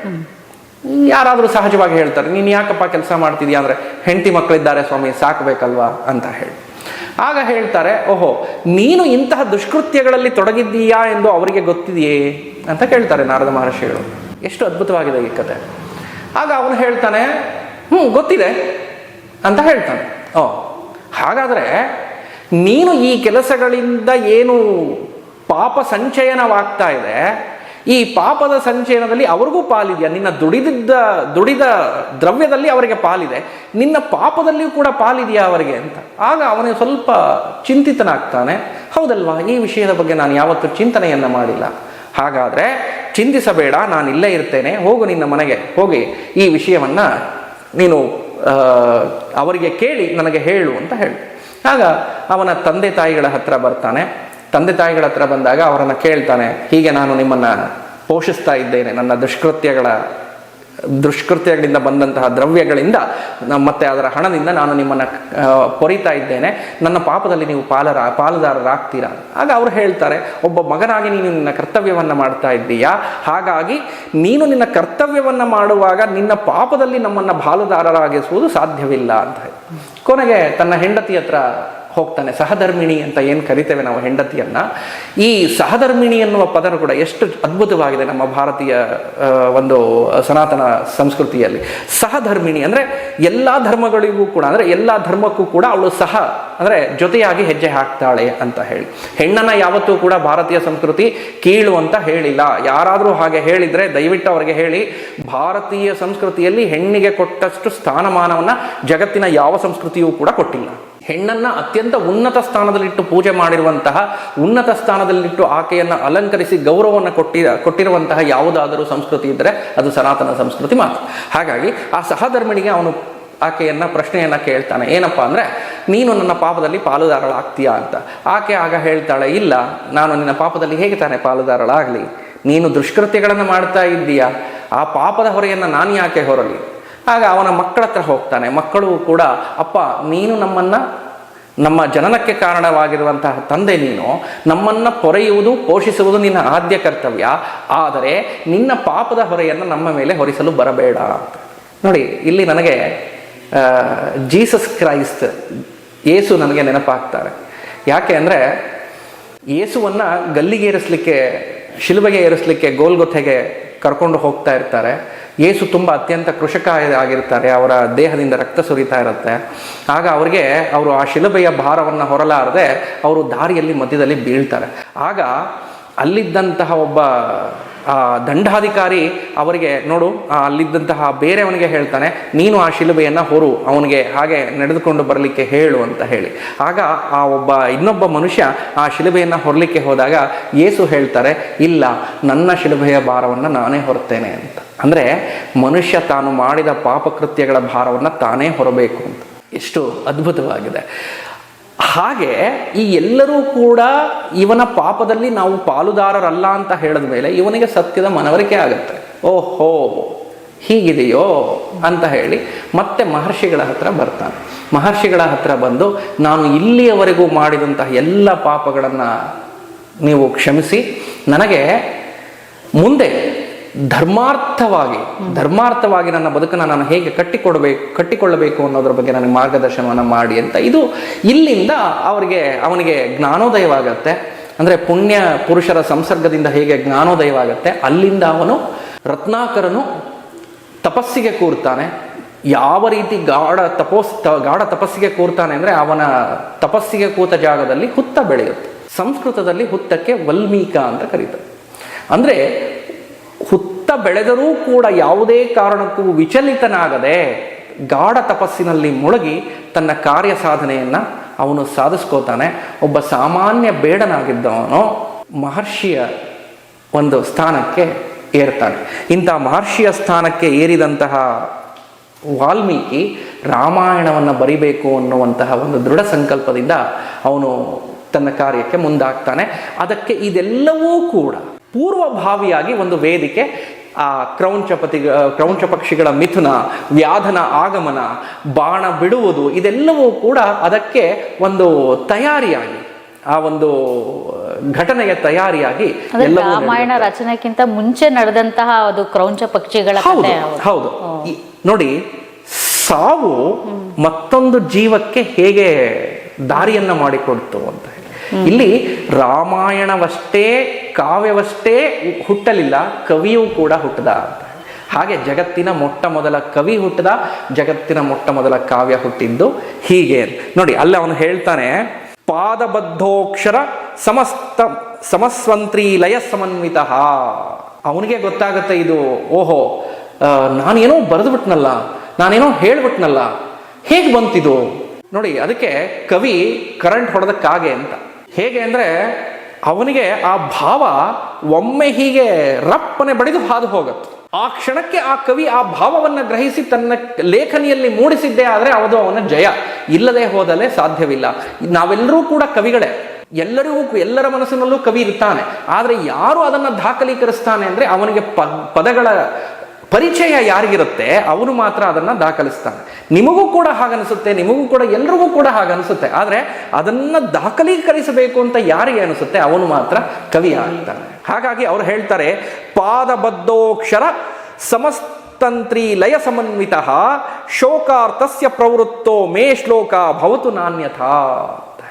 ಯಾರಾದರೂ ಸಹಜವಾಗಿ ಹೇಳ್ತಾರೆ ನೀನು ಯಾಕಪ್ಪ ಕೆಲಸ ಮಾಡ್ತಿದ್ಯಾ ಅಂದರೆ ಹೆಂಡತಿ ಮಕ್ಕಳಿದ್ದಾರೆ ಸ್ವಾಮಿ ಸಾಕಬೇಕಲ್ವಾ? ಅಂತ ಹೇಳಿ. ಆಗ ಹೇಳ್ತಾರೆ, ಓಹೋ, ನೀನು ಇಂತಹ ದುಷ್ಕೃತ್ಯಗಳಲ್ಲಿ ತೊಡಗಿದ್ದೀಯಾ ಎಂದು ಅವರಿಗೆ ಗೊತ್ತಿದೆಯೇ? ಅಂತ ಕೇಳ್ತಾರೆ ನಾರದ ಮಹರ್ಷಿಗಳು. ಎಷ್ಟು ಅದ್ಭುತವಾಗಿದೆ ಈ ಕತೆ. ಆಗ ಅವನು ಹೇಳ್ತಾನೆ ಹ್ಞೂ ಗೊತ್ತಿದೆ, ಅಂತ ಹೇಳ್ತಾನೆ. ಓ, ಹಾಗಾದರೆ ನೀನು ಈ ಕೆಲಸಗಳಿಂದ ಏನು ಪಾಪ ಸಂಚಯನವಾಗ್ತಾ ಇದೆ? ಈ ಪಾಪದ ಸಂಚಯನದಲ್ಲಿ ಅವ್ರಿಗೂ ಪಾಲಿದೆಯಾ ನಿನ್ನ ದುಡಿದಿದ್ದ, ದುಡಿದ ದ್ರವ್ಯದಲ್ಲಿ ಅವರಿಗೆ ಪಾಲಿದೆ. ನಿನ್ನ ಪಾಪದಲ್ಲಿಯೂ ಕೂಡ ಪಾಲಿದೆಯಾ ಅವರಿಗೆ ಅಂತ. ಆಗ ಅವನು ಸ್ವಲ್ಪ ಚಿಂತಿತನಾಗ್ತಾನೆ. ಹೌದಲ್ವಾ? ಈ ವಿಷಯದ ಬಗ್ಗೆ ನಾನು ಯಾವತ್ತೂ ಚಿಂತನೆಯನ್ನು ಮಾಡಿಲ್ಲ. ಹಾಗಾದರೆ ಚಿಂತಿಸಬೇಡ, ನಾನು ಇಲ್ಲೇ ಇರ್ತೇನೆ. ಹೋಗು ನಿನ್ನ ಮನೆಗೆ. ಹೋಗಿ ಈ ವಿಷಯವನ್ನು ನೀನು ಅವರಿಗೆ ಕೇಳಿ, ನನಗೆ ಹೇಳು ಅಂತ ಹೇಳಿ. ಆಗ ಅವನ ತಂದೆ ತಾಯಿಗಳ ಹತ್ರ ಬರ್ತಾನೆ. ತಂದೆ ತಾಯಿಗಳ ಹತ್ರ ಬಂದಾಗ ಅವರನ್ನು ಕೇಳ್ತಾನೆ, ಹೀಗೆ ನಾನು ನಿಮ್ಮನ್ನ ಪೋಷಿಸ್ತಾ ಇದ್ದೇನೆ. ನನ್ನ ದುಷ್ಕೃತ್ಯಗಳ, ದುಷ್ಕೃತ್ಯಗಳಿಂದ ಬಂದಂತಹ ದ್ರವ್ಯಗಳಿಂದ ಮತ್ತೆ ಅದರ ಹಣದಿಂದ ನಾನು ನಿಮ್ಮನ್ನು ಪೊರಿತಾ ಇದ್ದೇನೆ. ನನ್ನ ಪಾಪದಲ್ಲಿ ನೀವು ಪಾಲರ, ಪಾಲುದಾರರಾಗ್ತೀರಾ? ಆಗ ಅವರು ಹೇಳ್ತಾರೆ, ಒಬ್ಬ ಮಗನಾಗಿ ನೀನು ನಿನ್ನ ಕರ್ತವ್ಯವನ್ನು ಮಾಡ್ತಾ ಇದ್ದೀಯಾ? ಹಾಗಾಗಿ ನೀನು ನಿನ್ನ ಕರ್ತವ್ಯವನ್ನು ಮಾಡುವಾಗ ನಿನ್ನ ಪಾಪದಲ್ಲಿ ನಮ್ಮನ್ನು ಪಾಲುದಾರರಾಗಿಸುವುದು ಸಾಧ್ಯವಿಲ್ಲ ಅಂತ. ಕೊನೆಗೆ ತನ್ನ ಹೆಂಡತಿ ಹತ್ರ ಹೋಗ್ತಾನೆ. ಸಹಧರ್ಮಿಣಿ ಅಂತ ಏನು ಕರಿತೇವೆ ನಾವು ಹೆಂಡತಿಯನ್ನು? ಈ ಸಹಧರ್ಮಿಣಿ ಎನ್ನುವ ಪದ ಕೂಡ ಎಷ್ಟು ಅದ್ಭುತವಾಗಿದೆ ನಮ್ಮ ಭಾರತೀಯ ಒಂದು ಸನಾತನ ಸಂಸ್ಕೃತಿಯಲ್ಲಿ. ಸಹಧರ್ಮಿಣಿ ಅಂದ್ರೆ ಎಲ್ಲಾ ಧರ್ಮಗಳಿಗೂ ಕೂಡ, ಅಂದ್ರೆ ಎಲ್ಲಾ ಧರ್ಮಕ್ಕೂ ಕೂಡ ಅವಳು ಸಹ, ಅಂದ್ರೆ ಜೊತೆಯಾಗಿ ಹೆಜ್ಜೆ ಹಾಕ್ತಾಳೆ ಅಂತ ಹೇಳಿ. ಹೆಣ್ಣನ್ನ ಯಾವತ್ತೂ ಕೂಡ ಭಾರತೀಯ ಸಂಸ್ಕೃತಿ ಕೀಳು ಅಂತ ಹೇಳಿಲ್ಲ. ಯಾರಾದರೂ ಹಾಗೆ ಹೇಳಿದ್ರೆ ದಯವಿಟ್ಟು ಅವರಿಗೆ ಹೇಳಿ. ಭಾರತೀಯ ಸಂಸ್ಕೃತಿಯಲ್ಲಿ ಹೆಣ್ಣಿಗೆ ಕೊಟ್ಟಷ್ಟು ಸ್ಥಾನಮಾನವನ್ನು ಜಗತ್ತಿನ ಯಾವ ಸಂಸ್ಕೃತಿಯೂ ಕೂಡ ಕೊಟ್ಟಿಲ್ಲ. ಹೆಣ್ಣನ್ನ ಅತ್ಯಂತ ಉನ್ನತ ಸ್ಥಾನದಲ್ಲಿಟ್ಟು ಪೂಜೆ ಮಾಡಿರುವಂತಹ ಉನ್ನತ ಸ್ಥಾನದಲ್ಲಿಟ್ಟು ಆಕೆಯನ್ನು ಅಲಂಕರಿಸಿ ಗೌರವವನ್ನು ಕೊಟ್ಟಿ, ಕೊಟ್ಟಿರುವಂತಹ ಯಾವುದಾದರೂ ಸಂಸ್ಕೃತಿ ಇದ್ದರೆ ಅದು ಸನಾತನ ಸಂಸ್ಕೃತಿ ಮಾತ್ರ. ಹಾಗಾಗಿ ಆ ಸಹಧರ್ಮಿಣಿಗೆ ಅವನು ಆಕೆಯನ್ನು ಪ್ರಶ್ನೆಯನ್ನ ಕೇಳ್ತಾನೆ. ಏನಪ್ಪಾ ಅಂದ್ರೆ, ನೀನು ನನ್ನ ಪಾಪದಲ್ಲಿ ಪಾಲುದಾರಳಾಗ್ತೀಯಾ ಅಂತ. ಆಕೆ ಆಗ ಹೇಳ್ತಾಳೆ, ಇಲ್ಲ, ನಾನು ನಿನ್ನ ಪಾಪದಲ್ಲಿ ಹೇಗೆ ತಾನೆ ಪಾಲುದಾರಳಾಗಲಿ? ನೀನು ದುಷ್ಕೃತ್ಯಗಳನ್ನು ಮಾಡ್ತಾ ಇದ್ದೀಯಾ? ಆ ಪಾಪದ ಹೊರೆಯನ್ನು ನಾನು ಯಾಕೆ ಹೊರಲಿ? ಆಗ ಅವನ ಮಕ್ಕಳ ಹತ್ರ ಹೋಗ್ತಾನೆ. ಮಕ್ಕಳು ಕೂಡ, ಅಪ್ಪ, ನೀನು ನಮ್ಮನ್ನ, ನಮ್ಮ ಜನನಕ್ಕೆ ಕಾರಣವಾಗಿರುವಂತಹ ತಂದೆ ನೀನು. ನಮ್ಮನ್ನ ಪೊರೆಯುವುದು, ಪೋಷಿಸುವುದು ನಿನ್ನ ಆದ್ಯ ಕರ್ತವ್ಯ. ಆದರೆ ನಿನ್ನ ಪಾಪದ ಹೊರೆಯನ್ನು ನಮ್ಮ ಮೇಲೆ ಹೊರಿಸಲು ಬರಬೇಡ ನೋಡಿ, ಇಲ್ಲಿ ನನಗೆ ಜೀಸಸ್ ಕ್ರೈಸ್ತ್ ಏಸು ನನಗೆ ನೆನಪಾಗ್ತಾರೆ. ಯಾಕೆ ಅಂದರೆ, ಏಸುವನ್ನು ಗಲ್ಲಿಗೆ ಏರಿಸಲಿಕ್ಕೆ ಶಿಲುಬೆಗೆ ಏರಿಸಲಿಕ್ಕೆ ಗೋಲ್ಗೊತ್ತೆಗೆ ಕರ್ಕೊಂಡು ಹೋಗ್ತಾ ಇರ್ತಾರೆ. ಯೇಸು ತುಂಬ ಅತ್ಯಂತ ಕೃಷಕ ಆಗಿರ್ತಾರೆ ಅವರ ದೇಹದಿಂದ ರಕ್ತ ಸುರಿತಾ ಇರುತ್ತೆ. ಆಗ ಅವರಿಗೆ ಅವರು ಆ ಶಿಲುಬೆಯ ಭಾರವನ್ನು ಹೊರಲಾರದೆ ಅವರು ದಾರಿಯಲ್ಲಿ ಮಧ್ಯದಲ್ಲಿ ಬೀಳ್ತಾರೆ. ಆಗ ಅಲ್ಲಿದ್ದಂತಹ ಒಬ್ಬ ದಂಡಾಧಿಕಾರಿ ಅವರಿಗೆ, ನೋಡು, ಆ, ಅಲ್ಲಿದ್ದಂತಹ ಬೇರೆಯವನಿಗೆ ಹೇಳ್ತಾನೆ, ನೀನು ಆ ಶಿಲುಬೆಯನ್ನು ಹೊರು, ಅವನಿಗೆ ಹಾಗೆ ನಡೆದುಕೊಂಡು ಬರಲಿಕ್ಕೆ ಹೇಳು ಅಂತ ಹೇಳಿ. ಆಗ ಆ ಒಬ್ಬ, ಇನ್ನೊಬ್ಬ ಮನುಷ್ಯ ಆ ಶಿಲುಬೆಯನ್ನು ಹೊರಲಿಕ್ಕೆ ಹೋದಾಗ ಏಸು ಹೇಳ್ತಾರೆ, ಇಲ್ಲ, ನನ್ನ ಶಿಲುಬೆಯ ಭಾರವನ್ನು ನಾನೇ ಹೊರ್ತೇನೆ ಅಂತ. ಅಂದರೆ, ಮನುಷ್ಯ ತಾನು ಮಾಡಿದ ಪಾಪಕೃತ್ಯಗಳ ಭಾರವನ್ನು ತಾನೇ ಹೊರಬೇಕು ಅಂತ. ಎಷ್ಟು ಅದ್ಭುತವಾಗಿದೆ. ಹಾಗೆ ಈ ಎಲ್ಲರೂ ಕೂಡ ಇವನ ಪಾಪದಲ್ಲಿ ನಾವು ಪಾಲುದಾರರಲ್ಲ ಅಂತ ಹೇಳಿದ ಮೇಲೆ ಇವನಿಗೆ ಸತ್ಯದ ಮನವರಿಕೆ ಆಗುತ್ತೆ. ಓಹೋ, ಹೀಗಿದೆಯೋ ಅಂತ ಹೇಳಿ ಮತ್ತೆ ಮಹರ್ಷಿಗಳ ಹತ್ರ ಬರ್ತಾನೆ. ಮಹರ್ಷಿಗಳ ಹತ್ರ ಬಂದು, ನಾನು ಇಲ್ಲಿಯವರೆಗೂ ಮಾಡಿದಂತಹ ಎಲ್ಲ ಪಾಪಗಳನ್ನು ನೀವು ಕ್ಷಮಿಸಿ, ನನಗೆ ಮುಂದೆ ಧರ್ಮಾರ್ಥವಾಗಿ ಧರ್ಮಾರ್ಥವಾಗಿ ನನ್ನ ಬದುಕನ್ನು ನಾನು ಹೇಗೆ ಕಟ್ಟಿಕೊಡಬೇಕು ಕಟ್ಟಿಕೊಳ್ಳಬೇಕು ಅನ್ನೋದ್ರ ಬಗ್ಗೆ ನನಗೆ ಮಾರ್ಗದರ್ಶನವನ್ನು ಮಾಡಿ ಅಂತ. ಇದು ಇಲ್ಲಿಂದ ಅವರಿಗೆ, ಅವನಿಗೆ ಜ್ಞಾನೋದಯವಾಗತ್ತೆ. ಅಂದರೆ ಪುಣ್ಯ ಪುರುಷರ ಸಂಸರ್ಗದಿಂದ ಹೇಗೆ ಜ್ಞಾನೋದಯವಾಗತ್ತೆ, ಅಲ್ಲಿಂದ ಅವನು ರತ್ನಾಕರನು ತಪಸ್ಸಿಗೆ ಕೂರ್ತಾನೆ. ಯಾವ ರೀತಿ ಗಾಢ ತಪೋಸ್ ಗಾಢ ತಪಸ್ಸಿಗೆ ಕೂರ್ತಾನೆ ಅಂದರೆ ಅವನ ತಪಸ್ಸಿಗೆ ಕೂತ ಜಾಗದಲ್ಲಿ ಹುತ್ತ ಬೆಳೆಯುತ್ತೆ. ಸಂಸ್ಕೃತದಲ್ಲಿ ಹುತ್ತಕ್ಕೆ ವಲ್ಮೀಕ ಅಂತ ಕರೀತಾರೆ. ಅಂದರೆ ಹುತ್ತ ಬೆಳೆದರೂ ಕೂಡ ಯಾವುದೇ ಕಾರಣಕ್ಕೂ ವಿಚಲಿತನಾಗದೆ ಗಾಢ ತಪಸ್ಸಿನಲ್ಲಿ ಮುಳುಗಿ ತನ್ನ ಕಾರ್ಯ ಸಾಧನೆಯನ್ನ ಅವನು ಸಾಧಿಸ್ಕೋತಾನೆ. ಒಬ್ಬ ಸಾಮಾನ್ಯ ಬೇಡನಾಗಿದ್ದವನು ಮಹರ್ಷಿಯ ಒಂದು ಸ್ಥಾನಕ್ಕೆ ಏರ್ತಾನೆ. ಇಂಥ ಮಹರ್ಷಿಯ ಸ್ಥಾನಕ್ಕೆ ಏರಿದಂತಹ ವಾಲ್ಮೀಕಿ ರಾಮಾಯಣವನ್ನು ಬರಿಬೇಕು ಅನ್ನುವಂತಹ ಒಂದು ದೃಢ ಸಂಕಲ್ಪದಿಂದ ಅವನು ತನ್ನ ಕಾರ್ಯಕ್ಕೆ ಮುಂದಾಗ್ತಾನೆ. ಅದಕ್ಕೆ ಇದೆಲ್ಲವೂ ಕೂಡ ಪೂರ್ವಭಾವಿಯಾಗಿ ಒಂದು ವೇದಿಕೆ ಆ ಕ್ರೌಂಚ ಪತಿ ಕ್ರೌಂಚ ಪಕ್ಷಿಗಳ ಮಿಥುನ ವ್ಯಾಧನ ಆಗಮನ ಬಾಣ ಬಿಡುವುದು ಇದೆಲ್ಲವೂ ಕೂಡ ಅದಕ್ಕೆ ಒಂದು ತಯಾರಿಯಾಗಿ ಆ ಒಂದು ಘಟನೆಯ ತಯಾರಿಯಾಗಿ ರಾಮಾಯಣ ರಚನೆಗಿಂತ ಮುಂಚೆ ನಡೆದಂತಹ ಅದು ಕ್ರೌಂಚ ಪಕ್ಷಿಗಳ ಹೌದು ನೋಡಿ ಸಾವು ಮತ್ತೊಂದು ಜೀವಕ್ಕೆ ಹೇಗೆ ದಾರಿಯನ್ನ ಮಾಡಿಕೊಡ್ತು ಅಂತ. ಇಲ್ಲಿ ರಾಮಾಯಣವಷ್ಟೇ, ಕಾವ್ಯವಷ್ಟೇ ಹುಟ್ಟಲಿಲ್ಲ, ಕವಿಯೂ ಕೂಡ ಹುಟ್ಟದ. ಹಾಗೆ ಜಗತ್ತಿನ ಮೊಟ್ಟ ಮೊದಲ ಕವಿ ಹುಟ್ಟದ, ಜಗತ್ತಿನ ಮೊಟ್ಟ ಮೊದಲ ಕಾವ್ಯ ಹುಟ್ಟಿದ್ದು ಹೀಗೆ. ನೋಡಿ, ಅಲ್ಲಿ ಅವನು ಹೇಳ್ತಾನೆ, ಪಾದಬದ್ಧೋಕ್ಷರ ಸಮಸ್ತ ಸಮಸ್ವಂತ್ರಿ ಲಯ ಸಮನ್ವಿತ. ಅವನಿಗೆ ಗೊತ್ತಾಗುತ್ತೆ ಇದು, ಓಹೋ ನಾನೇನೋ ಬರೆದ್ಬಿಟ್ನಲ್ಲ, ನಾನೇನೋ ಹೇಳ್ಬಿಟ್ನಲ್ಲ, ಹೇಗೆ ಬಂತಿದು? ನೋಡಿ, ಅದಕ್ಕೆ ಕವಿ ಕರೆಂಟ್ ಹೊಡೆದಕ್ಕಾಗೆ ಅಂತ. ಹೇಗೆ ಅಂದ್ರೆ ಅವನಿಗೆ ಆ ಭಾವ ಒಮ್ಮೆ ಹೀಗೆ ರಪ್ಪನೆ ಬಡಿದು ಹಾದು ಹೋಗುತ್ತೆ. ಆ ಕ್ಷಣಕ್ಕೆ ಆ ಕವಿ ಆ ಭಾವವನ್ನು ಗ್ರಹಿಸಿ ತನ್ನ ಲೇಖನಿಯಲ್ಲಿ ಮೂಡಿಸಿದ್ದೇ ಆದರೆ ಅದು ಅವನ ಜಯ. ಇಲ್ಲದೆ ಹೋದಲೇ ಸಾಧ್ಯವಿಲ್ಲ. ನಾವೆಲ್ಲರೂ ಕೂಡ ಕವಿಗಳೇ. ಎಲ್ಲರಿಗೂ ಎಲ್ಲರ ಮನಸ್ಸಿನಲ್ಲೂ ಕವಿ ಇರ್ತಾನೆ. ಆದರೆ ಯಾರು ಅದನ್ನು ದಾಖಲೀಕರಿಸ್ತಾನೆ ಅಂದ್ರೆ ಅವನಿಗೆ ಪದಗಳ ಪರಿಚಯ ಯಾರಿಗಿರುತ್ತೆ, ಅವನು ಮಾತ್ರ ಅದನ್ನ ದಾಖಲಿಸ್ತಾನೆ. ನಿಮಗೂ ಕೂಡ ಹಾಗನಿಸುತ್ತೆ, ನಿಮಗೂ ಕೂಡ ಎಲ್ರಿಗೂ ಕೂಡ ಹಾಗನಿಸುತ್ತೆ. ಆದರೆ ಅದನ್ನ ದಾಖಲೀಕರಿಸಬೇಕು ಅಂತ ಯಾರಿಗೆ ಅನಿಸುತ್ತೆ, ಅವನು ಮಾತ್ರ ಕವಿ ಆಗ್ತಾನೆ. ಹಾಗಾಗಿ ಅವ್ರು ಹೇಳ್ತಾರೆ, ಪಾದಬದ್ಧೋಕ್ಷರ ಸಮಸ್ತಂತ್ರಿ ಲಯ ಸಮನ್ವಿತ, ಶೋಕಾರ್ಥಸ್ಯ ಪ್ರವೃತ್ತೋ ಮೇ ಶ್ಲೋಕ ಭವತು ನಾಣ್ಯಥಾ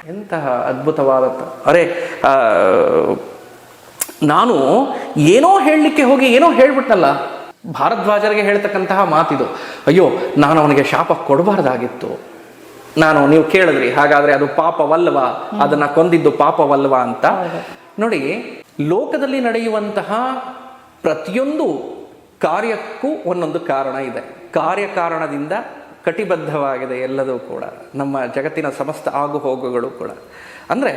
ಎಂತಹ ಅದ್ಭುತವಾದ ಅರೆ ನಾನು ಏನೋ ಹೇಳಲಿಕ್ಕೆ ಹೋಗಿ ಏನೋ ಹೇಳ್ಬಿಟ್ನಲ್ಲ ಭಾರದ್ವಾಜರಿಗೆ ಹೇಳ್ತಕ್ಕಂತಹ ಮಾತಿದು. ಅಯ್ಯೋ ನಾನು ಅವನಿಗೆ ಶಾಪ ಕೊಡಬಾರ್ದಾಗಿತ್ತು. ನಾನು ನೀವು ಕೇಳಿದ್ರಿ ಹಾಗಾದ್ರೆ ಅದು ಪಾಪವಲ್ವ? ಅದನ್ನ ಕೊಂದಿದ್ದು ಪಾಪವಲ್ವ ಅಂತ? ನೋಡಿ ಲೋಕದಲ್ಲಿ ನಡೆಯುವಂತಹ ಪ್ರತಿಯೊಂದು ಕಾರ್ಯಕ್ಕೂ ಒಂದೊಂದು ಕಾರಣ ಇದೆ. ಕಾರ್ಯಕಾರಣದಿಂದ ಕಟಿಬದ್ಧವಾಗಿದೆ ಎಲ್ಲದೂ ಕೂಡ. ನಮ್ಮ ಜಗತ್ತಿನ ಸಮಸ್ತ ಆಗು ಹೋಗುಗಳು ಕೂಡ. ಅಂದ್ರೆ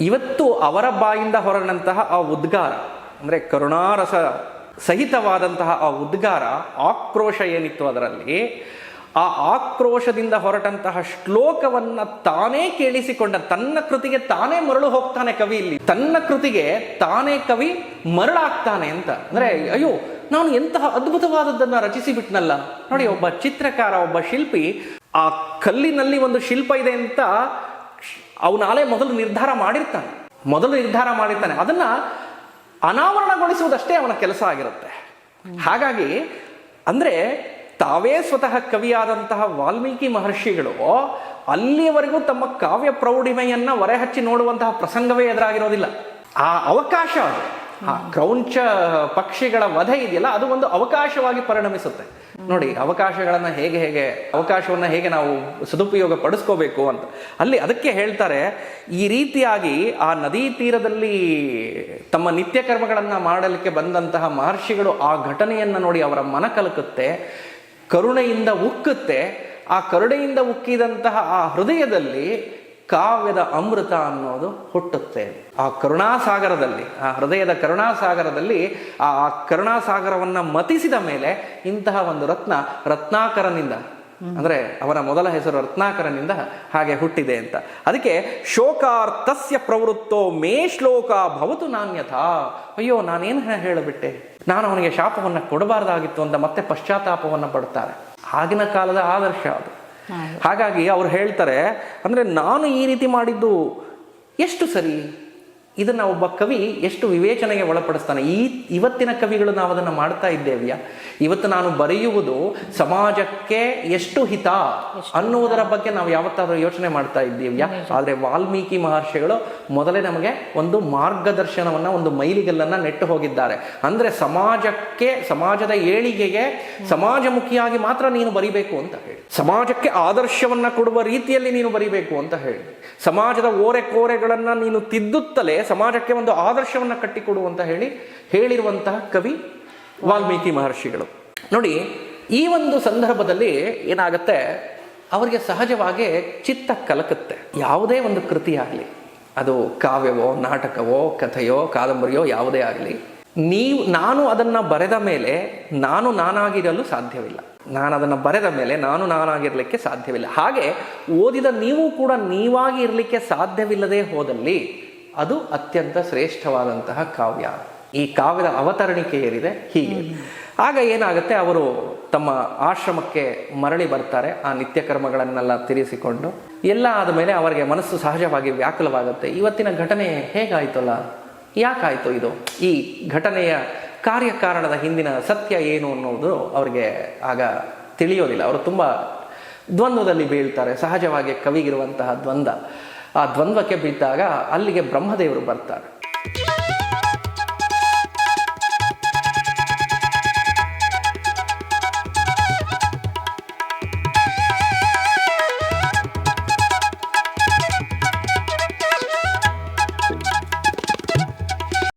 ಇವತ್ತು ಅವರ ಬಾಯಿಂದ ಹೊರನಂತಹ ಆ ಉದ್ಗಾರ ಅಂದ್ರೆ ಕರುಣಾರಸ ಸಹಿತವಾದಂತಹ ಆ ಉದ್ಗಾರ, ಆಕ್ರೋಶ ಏನಿತ್ತು ಅದರಲ್ಲಿ, ಆ ಆಕ್ರೋಶದಿಂದ ಹೊರಟಂತಹ ಶ್ಲೋಕವನ್ನ ತಾನೇ ಕೇಳಿಸಿಕೊಂಡ, ತನ್ನ ಕೃತಿಗೆ ತಾನೇ ಮರಳು ಹೋಗ್ತಾನೆ ಕವಿ ಇಲ್ಲಿ. ತನ್ನ ಕೃತಿಗೆ ತಾನೇ ಕವಿ ಮರಳಾಗ್ತಾನೆ ಅಂತ. ಅಂದ್ರೆ, ಅಯ್ಯೋ, ನಾನು ಎಂತಹ ಅದ್ಭುತವಾದದ್ದನ್ನ ರಚಿಸಿ ಬಿಟ್ನಲ್ಲ ನೋಡಿ, ಒಬ್ಬ ಚಿತ್ರಕಾರ, ಒಬ್ಬ ಶಿಲ್ಪಿ, ಆ ಕಲ್ಲಿನಲ್ಲಿ ಒಂದು ಶಿಲ್ಪ ಇದೆ ಅಂತ ಅವನಾಲೆ ಮೊದಲು ನಿರ್ಧಾರ ಮಾಡಿರ್ತಾನೆ. ಮೊದಲು ನಿರ್ಧಾರ ಮಾಡಿರ್ತಾನೆ. ಅದನ್ನ ಅನಾವರಣಗೊಳಿಸುವುದಷ್ಟೇ ಅವನ ಕೆಲಸ ಆಗಿರುತ್ತೆ. ಹಾಗಾಗಿ, ಅಂದ್ರೆ ತಾವೇ ಸ್ವತಃ ಕವಿಯಾದಂತಹ ವಾಲ್ಮೀಕಿ ಮಹರ್ಷಿಗಳು ಅಲ್ಲಿಯವರೆಗೂ ತಮ್ಮ ಕಾವ್ಯ ಪ್ರೌಢಿಮೆಯನ್ನು ಹೊರಹಚ್ಚಿ ನೋಡುವಂತಹ ಪ್ರಸಂಗವೇ ಎದುರಾಗಿರೋದಿಲ್ಲ. ಆ ಅವಕಾಶ ಅದು. ಆ ಕ್ರೌಂಚ ಪಕ್ಷಿಗಳ ವಧೆ ಇದೆಯಲ್ಲ, ಅದು ಒಂದು ಅವಕಾಶವಾಗಿ ಪರಿಣಮಿಸುತ್ತೆ. ನೋಡಿ, ಅವಕಾಶಗಳನ್ನು ಹೇಗೆ ಹೇಗೆ, ಅವಕಾಶವನ್ನ ಹೇಗೆ ನಾವು ಸದುಪಯೋಗ ಪಡಿಸ್ಕೋಬೇಕು ಅಂತ. ಅಲ್ಲಿ ಅದಕ್ಕೆ ಹೇಳ್ತಾರೆ, ಈ ರೀತಿಯಾಗಿ ಆ ನದಿ ತೀರದಲ್ಲಿ ತಮ್ಮ ನಿತ್ಯ ಕರ್ಮಗಳನ್ನು ಮಾಡಲಿಕ್ಕೆ ಬಂದಂತಹ ಮಹರ್ಷಿಗಳು ಆ ಘಟನೆಯನ್ನ ನೋಡಿ ಅವರ ಮನ ಕಲಕುತ್ತೆ, ಕರುಣೆಯಿಂದ ಉಕ್ಕುತ್ತೆ. ಆ ಕರುಣೆಯಿಂದ ಉಕ್ಕಿದಂತಹ ಆ ಹೃದಯದಲ್ಲಿ ಕಾವ್ಯದ ಅಮೃತ ಅನ್ನೋದು ಹುಟ್ಟುತ್ತೆ. ಆ ಕರುಣಾಸಾಗರದಲ್ಲಿ, ಆ ಹೃದಯದ ಕರುಣಾಸಾಗರದಲ್ಲಿ, ಆ ಕರುಣಾಸಾಗರವನ್ನು ಮತಿಸಿದ ಮೇಲೆ ಇಂತಹ ಒಂದು ರತ್ನ ರತ್ನಾಕರನಿಂದ, ಅಂದ್ರೆ ಅವನ ಮೊದಲ ಹೆಸರು ರತ್ನಾಕರನಿಂದ ಹಾಗೆ ಹುಟ್ಟಿದೆ ಅಂತ. ಅದಕ್ಕೆ ಶೋಕಾರ್ಥಸ್ಯ ಪ್ರವೃತ್ತೋ ಮೇ ಶ್ಲೋಕ ಭವತು ನಾಣ್ಯಥಾ ಅಯ್ಯೋ, ನಾನೇನು ಹೇಳಿಬಿಟ್ಟೆ? ನಾನು ಅವನಿಗೆ ಶಾಪವನ್ನ ಕೊಡಬಾರ್ದಾಗಿತ್ತು ಅಂತ ಮತ್ತೆ ಪಶ್ಚಾತ್ತಾಪವನ್ನು ಪಡ್ತಾರೆ. ಆಗಿನ ಕಾಲದ ಆದರ್ಶ ಅದು. ಹಾಗಾಗಿ ಅವ್ರು ಹೇಳ್ತಾರೆ ಅಂದರೆ ನಾನು ಈ ರೀತಿ ಮಾಡಿದ್ದು ಎಷ್ಟು ಸರಿ? ಇದನ್ನ ಒಬ್ಬ ಕವಿ ಎಷ್ಟು ವಿವೇಚನೆಗೆ ಒಳಪಡಿಸ್ತಾನೆ. ಈ ಇವತ್ತಿನ ಕವಿಗಳು ನಾವು ಅದನ್ನು ಮಾಡ್ತಾ ಇದ್ದೇವೆಯಾ? ಇವತ್ತು ನಾನು ಬರೆಯುವುದು ಸಮಾಜಕ್ಕೆ ಎಷ್ಟು ಹಿತ ಅನ್ನುವುದರ ಬಗ್ಗೆ ನಾವು ಯಾವತ್ತಾದರೂ ಯೋಚನೆ ಮಾಡ್ತಾ ಇದ್ದೀವ್ಯಾ? ಆದರೆ ವಾಲ್ಮೀಕಿ ಮಹರ್ಷಿಗಳು ಮೊದಲೇ ನಮಗೆ ಒಂದು ಮಾರ್ಗದರ್ಶನವನ್ನು ಒಂದು ಮೈಲಿಗಲ್ಲನ್ನು ನೆಟ್ಟು ಹೋಗಿದ್ದಾರೆ. ಅಂದರೆ ಸಮಾಜಕ್ಕೆ ಸಮಾಜದ ಏಳಿಗೆಗೆ ಸಮಾಜಮುಖಿಯಾಗಿ ಮಾತ್ರ ನೀನು ಬರಿಬೇಕು ಅಂತ ಹೇಳಿ. ಸಮಾಜಕ್ಕೆ ಆದರ್ಶವನ್ನು ಕೊಡುವ ರೀತಿಯಲ್ಲಿ ನೀನು ಬರಿಬೇಕು ಅಂತ ಹೇಳಿ. ಸಮಾಜದ ಓರೆ ಕೋರೆಗಳನ್ನು ನೀನು ತಿದ್ದುತ್ತಲೇ ಸಮಾಜಕ್ಕೆ ಒಂದು ಆದರ್ಶವನ್ನ ಕಟ್ಟಿಕೊಡು ಅಂತ ಹೇಳಿ ಹೇಳಿರುವಂತಹ ಕವಿ ವಾಲ್ಮೀಕಿ ಮಹರ್ಷಿಗಳು. ನೋಡಿ, ಈ ಒಂದು ಸಂದರ್ಭದಲ್ಲಿ ಏನಾಗುತ್ತೆ, ಅವರಿಗೆ ಸಹಜವಾಗಿ ಚಿತ್ತ ಕಲಕುತ್ತೆ. ಯಾವುದೇ ಒಂದು ಕೃತಿ ಆಗಲಿ, ಅದು ಕಾವ್ಯವೋ, ನಾಟಕವೋ, ಕಥೆಯೋ, ಕಾದಂಬರಿಯೋ ಯಾವುದೇ ಆಗಲಿ, ನೀವು, ನಾನು ಅದನ್ನು ಬರೆದ ಮೇಲೆ ನಾನು ನಾನಾಗಿರಲು ಸಾಧ್ಯವಿಲ್ಲ. ನಾನು ಅದನ್ನು ಬರೆದ ಮೇಲೆ ನಾನು ನಾನಾಗಿರಲಿಕ್ಕೆ ಸಾಧ್ಯವಿಲ್ಲ. ಹಾಗೆ ಓದಿದ ನೀವು ಕೂಡ ನೀವಾಗಿ ಇರಲಿಕ್ಕೆ ಸಾಧ್ಯವಿಲ್ಲದೆ ಹೋದಲ್ಲಿ ಅದು ಅತ್ಯಂತ ಶ್ರೇಷ್ಠವಾದಂತಹ ಕಾವ್ಯ. ಈ ಕಾವ್ಯದ ಅವತರಣಿಕೆ ಏನಿದೆ ಹೀಗೆ ಆಗ ಏನಾಗುತ್ತೆ ಅವರು ತಮ್ಮ ಆಶ್ರಮಕ್ಕೆ ಮರಳಿ ಬರ್ತಾರೆ ಆ ನಿತ್ಯ ಕರ್ಮಗಳನ್ನೆಲ್ಲ ತಿರಿಸಿಕೊಂಡು. ಎಲ್ಲ ಆದಮೇಲೆ ಅವರಿಗೆ ಮನಸ್ಸು ಸಹಜವಾಗಿ ವ್ಯಾಕುಲವಾಗುತ್ತೆ. ಇವತ್ತಿನ ಘಟನೆ ಹೇಗಾಯ್ತಲ್ಲ? ಯಾಕಾಯ್ತು ಇದು? ಈ ಘಟನೆಯ ಕಾರ್ಯಕಾರಣದ ಹಿಂದಿನ ಸತ್ಯ ಏನು ಅನ್ನೋದು ಅವರಿಗೆ ಆಗ ತಿಳಿಯೋದಿಲ್ಲ. ಅವರು ತುಂಬ ದ್ವಂದ್ವದಲ್ಲಿ ಬೀಳ್ತಾರೆ. ಸಹಜವಾಗಿ ಕವಿಗಿರುವಂತಹ ದ್ವಂದ್ವ. ಆ ದ್ವಂದ್ವಕ್ಕೆ ಬಿದ್ದಾಗ ಅಲ್ಲಿಗೆ ಬ್ರಹ್ಮದೇವರು ಬರ್ತಾರೆ.